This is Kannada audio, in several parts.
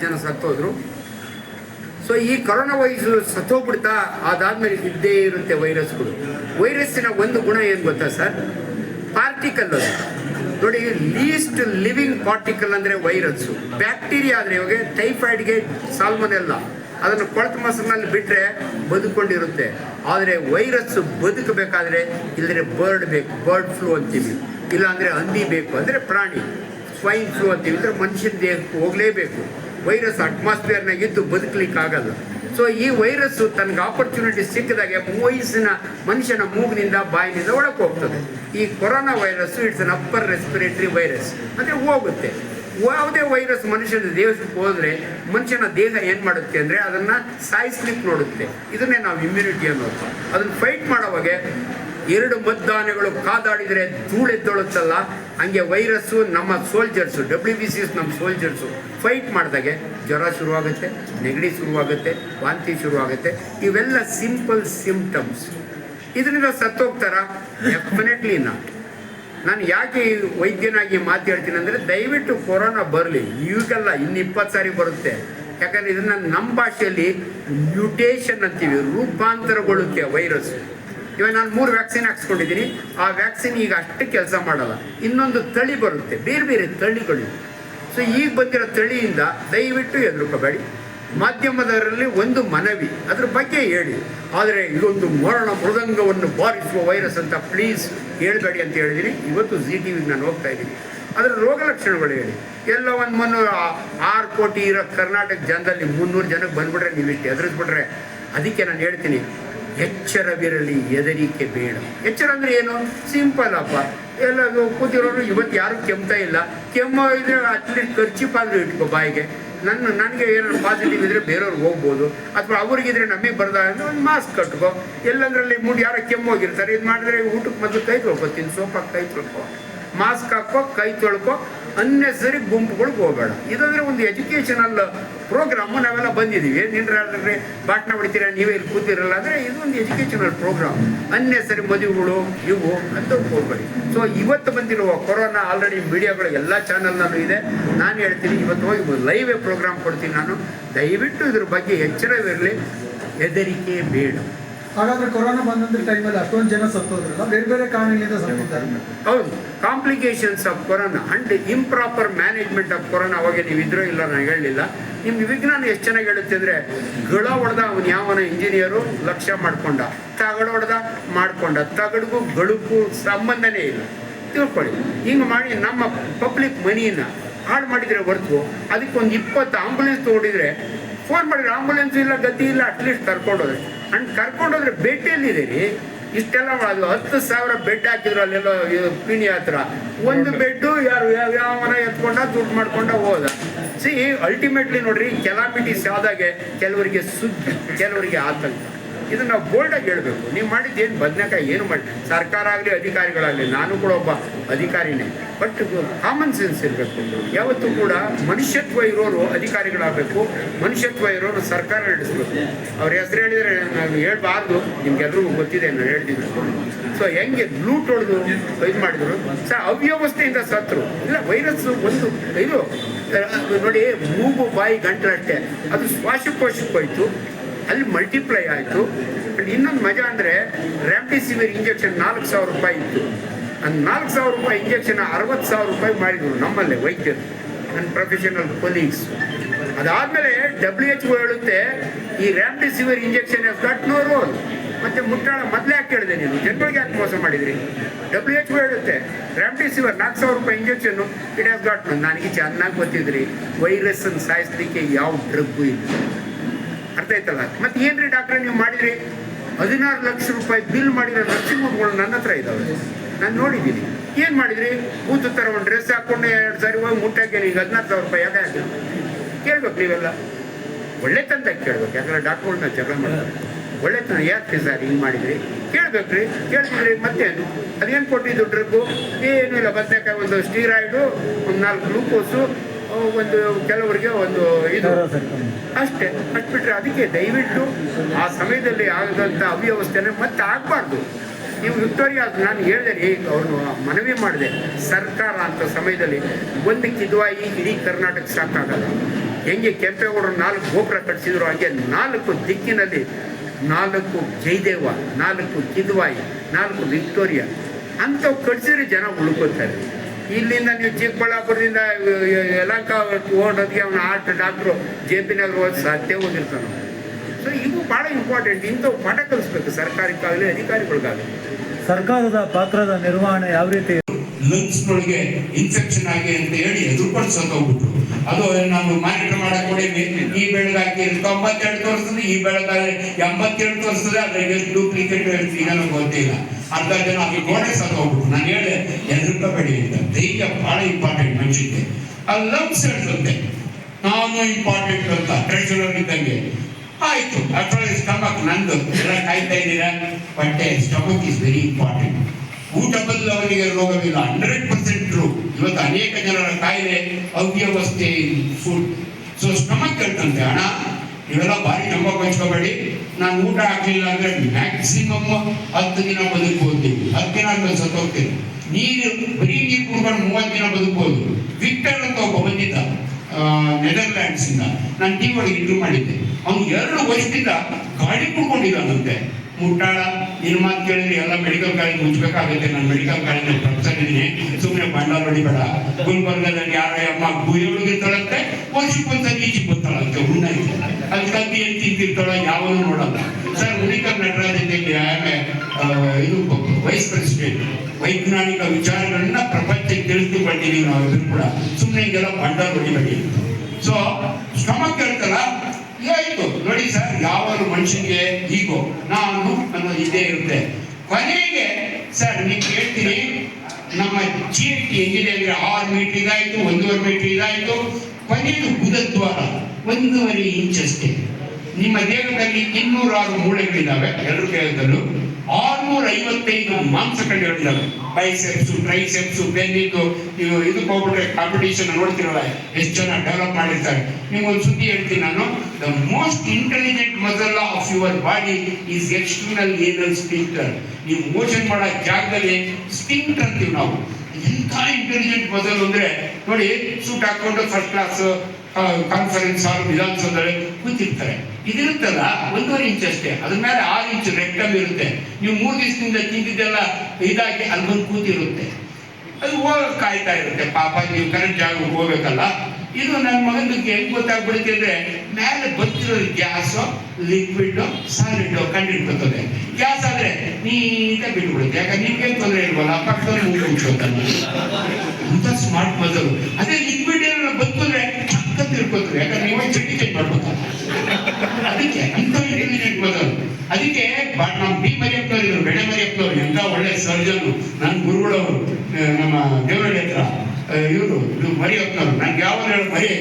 ಜನ ಸತ್ತೋದ್ರು. ಸೊ ಈ ಕೊರೋನಾ ವೈರಸ್ ಸತ್ತೋಗ್ಬಿಡ್ತಾ, ಅದಾದ್ಮೇಲೆ ಇದ್ದೇ ಇರುತ್ತೆ ವೈರಸ್ಗಳು. ವೈರಸ್ಸಿನ ಒಂದು ಗುಣ ಏನು ಗೊತ್ತಾ ಸರ್? ಪಾರ್ಟಿಕಲ್ ಅದು. ನೋಡಿ ಲೀಸ್ಟ್ ಲಿವಿಂಗ್ ಪಾರ್ಟಿಕಲ್ ಅಂದರೆ ವೈರಸ್ಸು ಬ್ಯಾಕ್ಟೀರಿಯಾ ಆದರೆ, ಇವಾಗ ಟೈಫಾಯ್ಡ್ಗೆ ಸಾಲ್ಮನೆಲ್ಲ ಅದನ್ನು ಕೊಳತು ಮೊಸರಿನಲ್ಲಿ ಬಿಟ್ಟರೆ ಬದುಕೊಂಡಿರುತ್ತೆ. ಆದರೆ ವೈರಸ್ ಬದುಕಬೇಕಾದ್ರೆ ಇಲ್ಲದ್ರೆ ಬರ್ಡ್ ಬೇಕು. ಬರ್ಡ್ ಫ್ಲೂ ಅಂತೀವಿ. ಇಲ್ಲಾಂದರೆ ಹಂದಿ ಬೇಕು. ಅಂದರೆ ಪ್ರಾಣಿ. ಸ್ವೈನ್ ಫ್ಲೂ ಅಂತೀವಿ. ಅಂದರೆ ಮನುಷ್ಯನ ದೇಹಕ್ಕೆ ಹೋಗಲೇಬೇಕು. ವೈರಸ್ ಅಟ್ಮಾಸ್ಫಿಯರ್ನಾಗ ಇದ್ದು ಬದುಕಲಿಕ್ಕೆ ಆಗಲ್ಲ ಸೊ ಈ ವೈರಸ್ಸು ತನಗೆ ಆಪರ್ಚುನಿಟಿ ಸಿಕ್ಕಿದಾಗೆ ವಯಸ್ಸಿನ ಮನುಷ್ಯನ ಮೂಗಿನಿಂದ ಬಾಯಿನಿಂದ ಒಳಗೆ ಹೋಗ್ತದೆ ಈ corona virus it's an upper respiratory virus ಅಂದರೆ ಹೋಗುತ್ತೆ. ಯಾವುದೇ ವೈರಸ್ ಮನುಷ್ಯನ ದೇಹಕ್ಕೆ ಹೋದರೆ, ಮನುಷ್ಯನ ದೇಹ ಏನು ಮಾಡುತ್ತೆ ಅಂದರೆ ಅದನ್ನು ಸಾಯಿಸ್ಲಿಕ್ಕೆ ನೋಡುತ್ತೆ. ಇದನ್ನೇ ನಾವು ಇಮ್ಯುನಿಟಿ ಅನ್ನೋದು. ಅದನ್ನು ಫೈಟ್ ಮಾಡೋವಾಗ ಎರಡು ಮದ್ದಾನೆಗಳು ಕಾದಾಡಿದರೆ ಧೂಳೆದ್ದೊಳುತ್ತಲ್ಲ ಹಂಗೆ ವೈರಸ್ಸು ನಮ್ಮ soldiers W B C S ನಮ್ಮ ಸೋಲ್ಜರ್ಸು ಫೈಟ್ ಮಾಡಿದಾಗೆ ಜ್ವರ ಶುರುವಾಗುತ್ತೆ, ನೆಗಡಿ ಶುರುವಾಗುತ್ತೆ, ವಾಂತಿ ಶುರುವಾಗುತ್ತೆ. ಇವೆಲ್ಲ ಸಿಂಪಲ್ ಸಿಂಪ್ಟಮ್ಸ್ ಇದರಿಂದ ಸತ್ತೋಗ್ತಾರ? ಡೆಫಿನೆಟ್ಲಿ ನಾಟ್ ನಾನು ಯಾಕೆ ವೈದ್ಯನಾಗಿ ಮಾತಾಡ್ತೀನಿ ಅಂದರೆ ದಯವಿಟ್ಟು ಕೊರೋನಾ ಬರಲಿ. ಈಗಲ್ಲ ಇನ್ನು ಇಪ್ಪತ್ತು ಸಾರಿ ಬರುತ್ತೆ. ಯಾಕಂದರೆ ಇದನ್ನು ನಮ್ಮ ಭಾಷೆಯಲ್ಲಿ ಮ್ಯೂಟೇಷನ್ ಅಂತೀವಿ, ರೂಪಾಂತರಗೊಳ್ಳುತ್ತೆ ವೈರಸ್. ಇವಾಗ ನಾನು ಮೂರು ವ್ಯಾಕ್ಸಿನ್ ಹಾಕ್ಸ್ಕೊಂಡಿದ್ದೀನಿ. ಆ ವ್ಯಾಕ್ಸಿನ್ ಈಗ ಅಷ್ಟು ಕೆಲಸ ಮಾಡಲ್ಲ. ಇನ್ನೊಂದು ತಳಿ ಬರುತ್ತೆ. ಬೇರೆ ಬೇರೆ ತಳಿಗಳು. ಸೊ ಈಗ ಬಂದಿರೋ ತಳಿಯಿಂದ ದಯವಿಟ್ಟು ಎದುರುಕೋಬೇಡಿ. ಮಾಧ್ಯಮದವರಲ್ಲಿ ಒಂದು ಮನವಿ, ಅದ್ರ ಬಗ್ಗೆ ಹೇಳಿ. ಆದರೆ ಇದೊಂದು ಮರಣ ಮೃದಂಗವನ್ನು ಬಾರಿಸುವ ವೈರಸ್ ಅಂತ ಪ್ಲೀಸ್ ಹೇಳಬೇಡಿ ಅಂತ ಹೇಳಿದ್ದೀನಿ. ಇವತ್ತು ಜಿ ಟಿ ವಿಗೆ ನಾನು ಹೋಗ್ತಾ ಇದ್ದೀನಿ. ಅದರ ರೋಗ ಲಕ್ಷಣಗಳು ಹೇಳಿ. ಎಲ್ಲ ಒಂದು ಮುನ್ನೂರು ಆರು ಕೋಟಿ ಇರೋ ಕರ್ನಾಟಕ ಜನದಲ್ಲಿ ಮುನ್ನೂರು ಜನಕ್ಕೆ ಬಂದ್ಬಿಟ್ರೆ ನೀವು ಇಷ್ಟು ಎದುರಿಸ್ಬಿಟ್ರೆ, ಅದಕ್ಕೆ ನಾನು ಹೇಳ್ತೀನಿ. ಎಚ್ಚರವಿರಲಿ ಎದರಿಕೆ ಬೇಡ. ಎಚ್ಚರ ಅಂದ್ರೆ ಏನು? ಸಿಂಪಲ್ ಅಪ್ಪ. ಎಲ್ಲ ಕೂತಿರೋರು ಇವತ್ತು ಯಾರು ಕೆಮ್ತಾ ಇಲ್ಲ. ಕೆಮ್ಮು ಇದ್ರೆ ಅಟ್ಲೀಸ್ಟ್ ಖರ್ಚಿಪಾದ್ರೂ ಇಟ್ಕೋ ಬಾಯಿಗೆ. ನನ್ನ, ನನಗೆ ಏನಾದ್ರು ಪಾಸಿಟಿವ್ ಇದ್ರೆ ಬೇರೆಯವ್ರು ಹೋಗ್ಬೋದು. ಅಥವಾ ಅವ್ರಿಗಿದ್ರೆ ನಮಗೆ ಬರ್ದ ಅಂದ್ರೆ ಒಂದು ಮಾಸ್ಕ್ ಕಟ್ಕೋ. ಎಲ್ಲಂದ್ರಲ್ಲಿ ಮುಂದೆ ಯಾರೋ ಕೆಮ್ಮೋಗಿರ್ತಾರೆ ಇದು ಮಾಡಿದ್ರೆ ಊಟಕ್ಕೆ ಮೊದಲು ಕೈ ತೊಳ್ಕೊ ಸೋಪಾಗಿ ಕೈ ತೊಳ್ಕೊ. ಮಾಸ್ಕ್ ಹಾಕೋ ಕೈ ತೊಳ್ಕೊ. ಅನ್ನೆಸರಿ ಗುಂಪುಗಳಿಗೆ ಹೋಗಬೇಡ. ಇದಂದ್ರೆ ಒಂದು ಎಜುಕೇಷನಲ್ ಪ್ರೋಗ್ರಾಮು ನಾವೆಲ್ಲ ಬಂದಿದ್ದೀವಿ. ನಿನ್ರಾದ್ರೆ ಭಾಷಣ ಹೊಡಿತೀರ? ನೀವೇ ಇಲ್ಲಿ ಕೂತಿರಲ್ಲ. ಅಂದರೆ ಇದು ಒಂದು ಎಜುಕೇಷನಲ್ ಪ್ರೋಗ್ರಾಮ್. ಅನ್ನೆಸರಿ ಮದುವೆಗಳು, ಇವು ಅಂತ ಹೋಗ್ಬೇಡಿ. ಸೊ ಇವತ್ತು ಬಂದಿರುವ ಕೊರೋನಾ ಆಲ್ರೆಡಿ ಮೀಡಿಯಾಗಳು ಎಲ್ಲ ಚಾನಲ್ನಲ್ಲೂ ಇದೆ. ನಾನು ಹೇಳ್ತೀನಿ, ಇವತ್ತು ಹೋಗಿ ಲೈವೇ ಪ್ರೋಗ್ರಾಮ್ ಕೊಡ್ತೀನಿ ನಾನು. ದಯವಿಟ್ಟು ಇದ್ರ ಬಗ್ಗೆ ಎಚ್ಚರವಿರಲಿ. ಹೆದರಿಕೆ ಬೇಡ. ಹಾಗಾದ್ರೆ ಕೊರೋನಾ ಬಂದಂತ ಟೈಮಲ್ಲಿ ಅಷ್ಟೊಂದು ಜನ ಸತ್ತೋದ್ರಲ್ಲ, ಬೇರೆ ಬೇರೆ ಕಾರಣಗಳಿಂದ ಸತ್ತಿದ್ದಾರೆ ಹೌದು. Complications of corona and improper management of corona ಅವಾಗ ನೀವು ಇದ್ರೂ ಇಲ್ಲ ನಾನು ಹೇಳಲಿಲ್ಲ. ನಿಮ್ಮ ವಿಜ್ಞಾನ ಎಷ್ಟು ಚೆನ್ನಾಗಿ ಹೇಳುತ್ತೆ ಅಂದರೆ, ಗಳ ಹೊಡೆದ ಅವನು ಯಾವನ ಇಂಜಿನಿಯರು ಲಕ್ಷ್ಯ ಮಾಡ್ಕೊಂಡ, ತಗಡು ಹೊಡೆದ ಮಾಡ್ಕೊಂಡ, ತಗಡಿಗೂ ಗಳಕ್ಕೂ ಸಂಬಂಧನೇ ಇಲ್ಲ. ತಿಳ್ಕೊಳ್ಳಿ. ಹಿಂಗೆ ಮಾಡಿ ನಮ್ಮ ಪಬ್ಲಿಕ್ ಮನಿಯನ್ನು ಹಾಳು ಮಾಡಿದರೆ ಹೊರತು, ಅದಕ್ಕೊಂದು ಇಪ್ಪತ್ತು ಆಂಬುಲೆನ್ಸ್ ತೊಗೊಂಡಿದ್ರೆ ಫೋನ್ ಮಾಡಿದ್ರೆ ಆಂಬುಲೆನ್ಸ್ ಇಲ್ಲ, ಗತಿ ಇಲ್ಲ ಅಟ್ಲೀಸ್ಟ್ ಕರ್ಕೊಂಡೋದ್ರೆ ಅಂಡ್ ಕರ್ಕೊಂಡೋದ್ರೆ ಬೆಡ್ ಎಲ್ಲಿದೆ ಇಷ್ಟೆಲ್ಲ ಅದು ಹತ್ತು ಸಾವಿರ ಬೆಡ್ ಹಾಕಿದ್ರು ಅಲ್ಲೆಲ್ಲ ಪೀಣಿ ಪಿಣಿ ಹತ್ರ. ಒಂದು ಬೆಡ್ಡು ಯಾರು, ಯಾವ- ಯಾವನ ಎತ್ಕೊಂಡ ದುಡ್ಡು ಮಾಡ್ಕೊಂಡ ಹೋದ. ಸಿ ಅಲ್ಟಿಮೇಟ್ಲಿ ನೋಡ್ರಿ ಕೆಲಾಮಿಟೀಸ್ ಆದಾಗೆ ಕೆಲವರಿಗೆ ಸುದ್ದಿ, ಕೆಲವರಿಗೆ ಆತಂಕ. ಇದನ್ನ ನಾವು ಬೋಲ್ಡಾಗಿ ಹೇಳಬೇಕು. ನೀವು ಮಾಡಿದ್ದು ಏನು ಬದನೆಕಾಯಿ, ಏನು ಮಾಡಿ ಸರ್ಕಾರ ಆಗಲಿ, ಅಧಿಕಾರಿಗಳಾಗಲಿ, ನಾನು ಕೂಡ ಒಬ್ಬ ಅಧಿಕಾರಿನೇ. ಬಟ್ ಕಾಮನ್ ಸೆನ್ಸ್ ಇರಬೇಕು. ಯಾವತ್ತೂ ಕೂಡ ಮನುಷ್ಯತ್ವ ಇರೋರು ಅಧಿಕಾರಿಗಳಾಗಬೇಕು. ಮನುಷ್ಯತ್ವ ಇರೋರು ಸರ್ಕಾರ ನಡೆಸಬೇಕು. ಅವ್ರ ಹೆಸರು ಹೇಳಿದರೆ ನಾನು ಹೇಳ್ಬಾರ್ದು. ನಿಮ್ಗೆಲ್ರಿಗೂ ಗೊತ್ತಿದೆ, ನಾನು ಹೇಳ್ತೀನಿ. ಸೊ ಹೆಂಗೆ ಲೂಟ್ ಹೊಡೆದು ಇದು ಮಾಡಿದ್ರು? ಸರ್ ಅವ್ಯವಸ್ಥೆಯಿಂದ ಸತ್ರು. ಇಲ್ಲ ವೈರಸ್ ಒಂದು, ಇದು ನೋಡಿ, ಮೂಗು, ಬಾಯಿ ಗಂಟಲಷ್ಟೇ ಅದು ಶ್ವಾಸಕೋಶಕ್ಕೆ ಹೋಯ್ತು. ಅಲ್ಲಿ ಮಲ್ಟಿಪ್ಲೈ ಆಯಿತು. ಇನ್ನೊಂದು ಮಜಾ ಅಂದರೆ ರ್ಯಾಮ್ಡಿಸಿವಿರ್ ಇಂಜೆಕ್ಷನ್ ನಾಲ್ಕು ಸಾವಿರ ರೂಪಾಯಿ ಇತ್ತು. ಅದು ನಾಲ್ಕು ಸಾವಿರ ರೂಪಾಯಿ ಇಂಜೆಕ್ಷನ್ ಅರವತ್ತು ಸಾವಿರ ರೂಪಾಯಿ ಮಾಡಿದರು ನಮ್ಮಲ್ಲೇ ವೈದ್ಯರು ನನ್ನ ಪ್ರೊಫೆಷನಲ್ ಕೊಲೀಗ್ಸ್ ಅದಾದಮೇಲೆ ಡಬ್ಲ್ಯೂ ಎಚ್ ಓ ಹೇಳುತ್ತೆ, ಈ remdesivir injection has got no role ಮತ್ತೆ ಮುಟ್ಟಾಳ ಮೊದಲೇ ಯಾಕೆ ಕೇಳಿದೆ ನೀನು? ಜನಗಳಿಗೆ ಯಾಕೆ ಮೋಸ ಮಾಡಿದ್ರಿ? ಡಬ್ಲ್ಯೂ ಎಚ್ ಓ ಹೇಳುತ್ತೆ ರ್ಯಾಮ್ಡಿಸಿವಿರ್ ನಾಲ್ಕು ಸಾವಿರ ರೂಪಾಯಿ ಇಂಜೆಕ್ಷನ್ನು ಇಟ್ ಹ್ಯಾಸ್ ಗಾಟ್ ನನಗೆ ಚೆನ್ನಾಗಿ ಗೊತ್ತಿದ್ರಿ ವೈರಸ್ಸನ್ನು ಸಾಯಿಸಲಿಕ್ಕೆ ಯಾವ ಡ್ರಗ್ಗು ಇಲ್ಲ. ಅರ್ಥ ಆಯ್ತಲ್ಲ? ಮತ್ತೆ ಏನ್ರಿ ಡಾಕ್ಟ್ರೆ ನೀವು ಮಾಡಿದ್ರಿ? ಹದಿನಾರು ಲಕ್ಷ ರೂಪಾಯಿ ಬಿಲ್ ಮಾಡಿರೋ ನರ್ಸಿಂಗ್ ಹೋಮ್ಗಳು ನನ್ನ ಹತ್ರ ಇದ್ದಾವೆ ನಾನು ನೋಡಿದ್ದೀನಿ. ಏನು ಮಾಡಿದ್ರಿ? ಕೂತು ಥರ ಒಂದು ಡ್ರೆಸ್ ಹಾಕೊಂಡು ಎರಡು ಸಾರಿ ಹೋಗಿ ಮುಟ್ಟಾಕಿ ಈಗ ಹದಿನಾರು ಸಾವಿರ ರೂಪಾಯಿ ಯಾಕೆ ಆಗಿದೆ ಕೇಳ್ಬೇಕು ನೀವೆಲ್ಲ. ಒಳ್ಳೆ ತಂದ ಕೇಳ್ಬೇಕು. ಯಾಕಂದ್ರೆ ಡಾಕ್ಟ್ರುಗಳ್ನ ಜಗಳ ಮಾಡ್ತಾರೆ. ಒಳ್ಳೆ ತನ ಯಾಕೆ ಸರ್ ಹಿಂಗೆ ಮಾಡಿದ್ರಿ? ಕೇಳ್ಬೇಕ್ರಿ. ಕೇಳ್ತಿದ್ರಿ ಮತ್ತೇನು ಅದೇನು ಕೊಟ್ಟಿದ್ದು ಡ್ರಗ್ಗು ಏನೂ ಇಲ್ಲ. ಬದನೆಕಾಯಿ ಒಂದು ಸ್ಟೀರಾಯ್ಡು ಒಂದು ನಾಲ್ಕು ಗ್ಲೂಕೋಸು ಒಂದು ಕೆಲವರಿಗೆ ಒಂದು ಇದು ಅಷ್ಟೇ ಅಷ್ಟು ಬಿಟ್ಟರೆ ಅದಕ್ಕೆ ದಯವಿಟ್ಟು ಆ ಸಮಯದಲ್ಲಿ ಆಗದಂಥ ಅವ್ಯವಸ್ಥೆನೇ ಮತ್ತೆ ಆಗಬಾರ್ದು. ನೀವು ವಿಕ್ಟೋರಿಯಾ ನಾನು ಹೇಳಿದೆ ರೀ ಅವ್ರನ್ನು ಮನವಿ ಮಾಡಿದೆ ಸರ್ಕಾರ ಅಂತ ಸಮಯದಲ್ಲಿ ಒಂದು ಕಿದ್ವಾಯಿ ಇಡೀ ಕರ್ನಾಟಕ ಸಾಕಾಗಲ್ಲ ಹೆಂಗೆ ಕೆಂಪೇಗೌಡರು ನಾಲ್ಕು ಗೋಪುರ ಕಟ್ಟಿಸಿದ್ರು ಹಾಗೆ ನಾಲ್ಕು ದಿಕ್ಕಿನಲ್ಲಿ ನಾಲ್ಕು ಜೈದೇವ ನಾಲ್ಕು ಕಿದ್ವಾಯಿ ನಾಲ್ಕು ವಿಕ್ಟೋರಿಯಾ ಅಂಥವು ಕಟ್ಸಿದ್ರೆ ಜನ ಉಳ್ಕೋತಾರೆ. ಇಲ್ಲಿಂದ ನೀವು ಚಿಕ್ಕಬಳ್ಳಾಪುರದಿಂದ ಯಲಂಕ ಹೋಗೋದಕ್ಕೆ ಅವನ art doctor J P Nagar ಹೋಗಿ ಸಾಧ್ಯ ಹೋಗಿರ್ತಾನೆ ಸೊ ಇವು ಭಾಳ ಇಂಪಾರ್ಟೆಂಟ್ ಇಂಥವು ಪಾಠ ಕಲಿಸ್ಬೇಕು ಸರ್ಕಾರಕ್ಕಾಗಲಿ ಅಧಿಕಾರಿಗಳಿಗಾಗಲಿ. ಸರ್ಕಾರದ ಪಾತ್ರದ ನಿರ್ವಹಣೆ ಯಾವ ರೀತಿ? ಲಂಗ್ಸ್ಗಳಿಗೆ ಇನ್ಫೆಕ್ಷನ್ ಆಗಿ ಅಂತ ಹೇಳಿ ಎದುರುಪಡಿಸೋಕೆ ಸತ್ತೋಗ್ಬಿಟ್ರು ಅದು ನಾನು ಮಾನಿಟರ್ ಮಾಡಕ್ ಕೊಡಿ ಈ ಬೆಳೆದಾಗಿ ತೊಂಬತ್ತೆರಡು ತೋರಿಸಿದ್ರೆ ಈ ಬೆಳಗಾದ್ರೆ ಎಂಬತ್ತೆರಡು ಅದ್ರ ಎಷ್ಟು ಡೂಪ್ಲಿಕೇಟ್ ಏನೋ ಗೊತ್ತಿಲ್ಲ ಅರ್ಧ ಜನ ಅದು ಗೋಡೆ ಸತ್ತೋಗ್ಬಿಟ್ರು ನಾನು ಹೇಳಿದೆ ಎದುರ್ಕೋಬೇಡಿ ಅಂತ. ಧೈರ್ಯ ಬಹಳ ಇಂಪಾರ್ಟೆಂಟ್ ಮನುಷ್ಯಕ್ಕೆ ಅಲ್ಲಿ ಲವ್ ಹೇಳ್ತಂತೆ ನಾನು ಇಂಪಾರ್ಟೆಂಟ್ ಅಂತ ಟ್ರೆಷರರ್ ಇದ್ದಂಗೆ. ಆಯ್ತು ಅಷ್ಟರಲ್ಲಿ ಸ್ಟಮಕ್ ನಂದು. ಎಲ್ಲ ಕಾಯ್ತಾ ಇದ್ದೀರಾ? ಬಟ್ಟೆ ಸ್ಟಮಕ್ ಇಸ್ ವೆರಿ ಇಂಪಾರ್ಟೆಂಟ್ ಊಟ ಬದಲು ಅವರಿಗೆ ರೋಗವಿಲ್ಲ. ಹಂಡ್ರೆಡ್ ಪರ್ಸೆಂಟ್ ಟ್ರೂ ಇವತ್ತು ಅನೇಕ ಜನರ ಕಾಯಿಲೆ ಅವ್ಯವಸ್ಥೆ ಫುಡ್ ಸೊ ಸ್ಟಮಕ್ ಹೇಳ್ತಂತೆ ಹಣ ಇವೆಲ್ಲ ಭಾರಿ ನಂಬ ಹಂಚ್ಕೋಬೇಡಿ ನಾನು ಊಟ ಹಾಕಲಿಲ್ಲ ಅಂದ್ರೆ ಮ್ಯಾಕ್ಸಿಮಮ್ ಹತ್ತು ದಿನ ಬದುಕಬಹುದು ಹತ್ತು ದಿನ ಅಂತ ಸತ್ತೋಗ್ತೀನಿ. ನೀರು, ಬರೀ ನೀರು ಕುಡ್ಕೊಂಡು ಮೂವತ್ತು ದಿನ ಬದುಕಬಹುದು ವಿಕ್ಟರ್ ಅಂತ ಒಬ್ಬ ಬಂದಿದ್ದ ನೆದರ್ಲ್ಯಾಂಡ್ಸ್ ಇಂದ ನಾನು ಟಿ ಒಳಗೆ ಇಂಟರ್ವ್ಯೂ ಮಾಡಿದ್ದೆ. ಅವ್ನು ಎರಡು ವರ್ಷದಿಂದ ಗಾಡಿ ಕುಡ್ಕೊಂಡಿದ್ದಾನಂತೆ. ಮುಟ್ಟಾಳ ನಿನ್ನ ಮಾತು ಕೇಳಿದ್ರೆ? ಎಲ್ಲ ಮೆಡಿಕಲ್ ಕಾಲೇಜ್ ಮುಚ್ಚಬೇಕಾಗುತ್ತೆ ನಾನು ಮೆಡಿಕಲ್ ಕಾಲೇಜ್ ಪ್ರೊಫೆಸರ್ ಇದ್ದೀನಿ ಸುಮ್ಮನೆ ಬಂಡಾರ ಹೊಡಿಬೇಡ. ಗುಲ್ಬರ್ಗದಲ್ಲಿ ಯಾರ ಅಮ್ಮ ಗುರಿಯೊಳಗಿರ್ತಾಳಂತೆ ವರ್ಷಕ್ಕೊಂದ್ಸರಿ ಈಚೆ ಅದಕ್ಕೆ ಉಣ್ಣ ಇದೆ ಅಲ್ಲಿ ಕದ್ದಿ ಎಲ್ಲಿ ತಿಂತಿರ್ತಾಳ ಯಾವನು ನೋಡಲ್ಲ. ಸರ್ ಉಳಿಕಲ್ ನಟರಾಜ್ ಆಮೇಲೆ ಇದು ವೈಸ್ ಪ್ರೆಸಿಡೆಂಟ್ ವೈಜ್ಞಾನಿಕ ವಿಚಾರಗಳನ್ನ ಪ್ರಪಂಚಕ್ಕೆ ತಿಳಿದು ಬಂದಿದ್ದೀವಿ ನಾವು ಕೂಡ. ಸುಮ್ಮನೆ ಹಿಂಗೆಲ್ಲ ಬಂಡಾರ ಹೊಡಿಬೇಡಿ ಸೊ ಸ್ಟಮಕ್ ಹೇಳ್ತಲ್ಲ ಆಯ್ತು. ನೋಡಿ ಸರ್ ಯಾವ ಮನುಷ್ಯನಿಗೆ ಹೀಗೋ ನಾನು ಅನ್ನೋದು ಇದೇ ಇರುತ್ತೆ. ಕೊನೆಗೆ ಸರ್, ನೀವು ಹೇಳ್ತೀನಿ ನಮ್ಮ ಜಿ ಎಸ್ ಟಿ ಹೆಂಗಿದೆ ಅಂದ್ರೆ ಆರು ಮೀಟರ್ ಇದಾಯ್ತು, ಒಂದೂವರೆ ಮೀಟರ್ ಇದಾಯ್ತು. ಕೊನೆಯದು ಬುಧದ್ವಾರ ಒಂದೂವರೆ ಇಂಚಷ್ಟೇ ನಿಮ್ಮ ದೇಹದಲ್ಲಿ ಇನ್ನೂರಾರು ಮೂಳೆಗಳಿದ್ದಾವೆ. ಎಲ್ಲರೂ ದೇಹದಲ್ಲೂ ಆರ್ನೂರ ಐವತ್ತೈದು ಮಾಂಸಖಂಡಗಳಿದ್ದಾವೆ ಬೈಸೆಪ್ಸು, ಟ್ರೈಸೆಪ್ಸು ಬೆಂದಿದ್ದು ನೀವು ಇದಕ್ಕೆ ಹೋಗ್ಬಿಟ್ರೆ ಕಾಂಪಿಟೇಷನ್ ನೋಡ್ತಿರಲ್ಲ, ಎಷ್ಟು ಜನ ಡೆವಲಪ್ ಮಾಡಿರ್ತಾರೆ. ನಿಮ್ಗೊಂದು ಸುದ್ದಿ ಹೇಳ್ತೀನಿ ನಾನು. The most intelligent muscle of your body is external anal sphincter ನೀವು ಮೋಷನ್ ಮಾಡೋ ಜಾಗದಲ್ಲಿ ಸ್ಪಿಂಕ್ಟ್ ಅಂತೀವಿ ನಾವು. ಎಂಥ ಇಂಟೆಲಿಜೆಂಟ್ ಮಸಲ್ ಅಂದ್ರೆ, ನೋಡಿ, ಸೂಟ್ ಹಾಕೊಂಡು ಫಸ್ಟ್ ಕ್ಲಾಸ್ ಕಾನ್ಫರೆನ್ಸ್ ಹಾಲ್ ವಿಧಾನಸೌಧದಲ್ಲಿ ಕೂತಿರ್ತಾರೆ. ಇದಿರುತ್ತಲ್ಲ ಒಂದೂವರೆ ಇಂಚ್ ಅಷ್ಟೇ. ಅದ್ರ ಮೇಲೆ ಆರು ಇಂಚ್ ರೆಕ್ಟಮ್ ಇರುತ್ತೆ. ನೀವು ಮೂರು ದಿವಸದಿಂದ ತಿಂದಿದ್ದೆಲ್ಲ ಇದಾಗಿ ಅಲ್ಲಿ ಬಂದು ಕೂತಿರುತ್ತೆ. ಅದು ಹೋಗಕ್ ಕಾಯ್ತಾ ಇರುತ್ತೆ. ಪಾಪ, ನೀವು ಕರೆಂಟ್ ಜಾಗ ಹೋಗ್ಬೇಕಲ್ಲ. ಇದು ನನ್ನ ಮಗನಿಗೆ ಹೆಂಗ್ ಗೊತ್ತಾಗ್ಬಿಡುತ್ತೆ ಅಂದ್ರೆ, ಮೇಲೆ ಬರ್ತಿರೋ ಗ್ಯಾಸ್ ಲಿಕ್ವಿಡ್ ಸಾಲಿಡ್ ಕಂಡಿಡ್ಕೊತದೆ. ಗ್ಯಾಸ್ ಆದ್ರೆ ನೀಟ ಬಿಟ್ಬಿಡುತ್ತೆ. ಯಾಕಂದ್ರೆ ನಿಮ್ಗೆ ತೊಂದರೆ ಇಲ್ವಲ್ಲ? ಪಕ್ಕದಲ್ಲಿ ಉಂಟು ಅಂತ. ಸ್ಮಾರ್ಟ್ ಮಜಲ್ ಅದೇ ಲಿಕ್ವಿಡ್ ಏನೋ ಬಂತಂದ್ರೆ ಅದಕ್ಕೆ ನಮ್ಮ ಬಿ ಮರಿಯಪ್ಪನವ್ರು ಇದ್ರು ಬೆಳೆ ಮರಿಯಪ್ಪನವ್ರು ಎಂತ ಒಳ್ಳೆ ಸರ್ಜನ್ ನನ್ನ ಗುರುಗಳವರು ನಮ್ಮ ದೇವರಳ್ಳಿ ಹತ್ರ ಇವರು ಮರಿಯಪ್ಪನವ್ರು. ನನ್ಗೆ ಹೇಳು ಮರಿ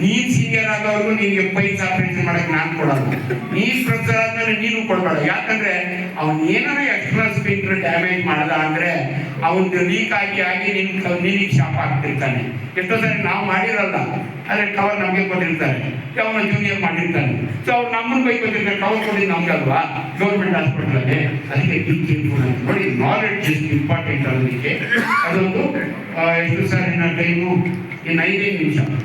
ನೀನ್ ಸೀನಿಯರ್ ಆದವ್ರಿಗೂ ನಿನ್ಗೆ ಪೈಸ್ ಆಪರೇಷನ್ ಮಾಡಕ್ ನಾನ್ ಕೊಡಲ್ಲ. ನೀನ್ ಪ್ರೊಫೆಸರ್ ಆದ್ಮೇಲೆ ನೀನು ಕೊಡ್ಬೇಡ. ಯಾಕಂದ್ರೆ ಅವ್ನ್ ಏನಾರ ಎಕ್ಸ್ಟ್ರಾ ಸ್ಪೀಕರ್ ಡ್ಯಾಮೇಜ್ ಮಾಡಲ್ಲ ಅಂದ್ರೆ ಅವನ್ ಲೀಕ್ ಆಗಿ ಆಗಿ ನಿನ್ ನಿನಗೆ ಶಾಪ್ ಆಗ್ತಿರ್ತಾನೆ. ಎಷ್ಟೋ ಸರಿ ನಾವು ಮಾಡಿರಲ್ಲ. ಆದ್ರೆ ಕವರ್ ನಮ್ಗೆ ಕೊಟ್ಟಿರ್ತಾರೆ. ಅವನ ಜೂನಿಯರ್ ಮಾಡಿರ್ತಾನೆ. ಸೊ ಅವ್ರು ನಮ್ಮನ್ನ ಬೈ ಕೊಟ್ಟಿರ್ತಾರೆ. ಕವರ್ ಕೊಡಿ ನಮ್ಗೆ ಅಲ್ವಾ? ಗೌರ್ಮೆಂಟ್ ಹಾಸ್ಪಿಟಲ್ ಅಲ್ಲಿ. ಅದಕ್ಕೆ ನೋಡಿ ನಾಲೆಡ್ಜ್ ಇಸ್ ಇಂಪಾರ್ಟೆಂಟ್ ಅದಕ್ಕೆ ಅದೊಂದು ಎಷ್ಟು ಸರ್ ಟೈಮು ಇನ್ನು ಐದೈದು ನಿಮಿಷ.